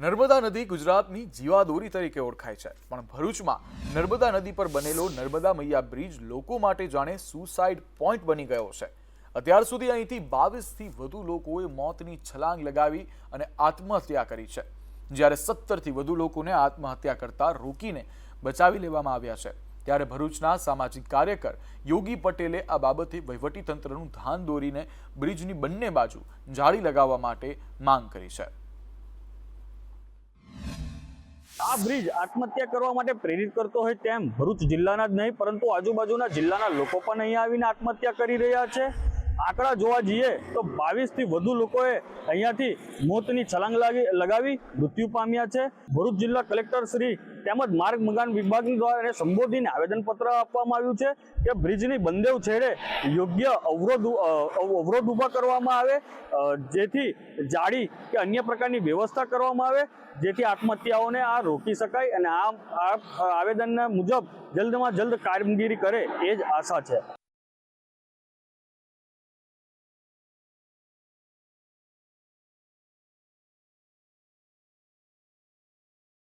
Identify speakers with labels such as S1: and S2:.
S1: નર્મદા નદી ગુજરાતની જીવાદોરી તરીકે ઓળખાય છે. પણ ભરૂચમાં નર્મદા નદી પર બનેલો નર્મદા મૈયા બ્રિજ લોકો માટે જાણે સુસાઇડ પોઈન્ટ બની ગયો છે. અત્યાર સુધી અહીંથી બાવીસથી વધુ લોકોએ મોતની છલાંગ લગાવી અને આત્મહત્યા કરી છે. જ્યારે સત્તરથી વધુ લોકોને આત્મહત્યા કરતા રોકીને બચાવી લેવામાં આવ્યા છે. ત્યારે ભરૂચના સામાજિક કાર્યકર યોગી પટેલે આ બાબતે વહીવટીતંત્રનું ધ્યાન દોરીને બ્રિજની બંને બાજુ જાળી લગાવવા માટે માંગ કરી છે.
S2: આ બ્રિજ આત્મહત્યા કરવા માટે પ્રેરિત કરતો હોય તેમ ભરૂચ જિલ્લાના જ નહીં, પરંતુ આજુબાજુના જિલ્લાના લોકો પણ અહીંયા આવીને આત્મહત્યા કરી રહ્યા છે. આંકડા જોવા જઈએ તો બાવીસથી વધુ લોકોએ અહીંયાથી મોતની છલાંગ લાગી, લગાવી, મૃત્યુ પામ્યા છે. ભરૂચ જિલ્લા કલેક્ટર શ્રી તેમજ માર્ગ મકાન વિભાગ દ્વારા એને સંબોધીને આવેદનપત્ર આપવામાં આવ્યું છે કે બ્રિજની બંદેવ છેડે યોગ્ય અવરોધ અવરોધ ઊભા કરવામાં આવે. જેથી જાળી કે અન્ય પ્રકારની વ્યવસ્થા કરવામાં આવે, જેથી આત્મહત્યાઓને આ રોકી શકાય અને આ આવેદનના મુજબ જલ્દમાં જલ્દ કામગીરી કરે એ જ આશા છે.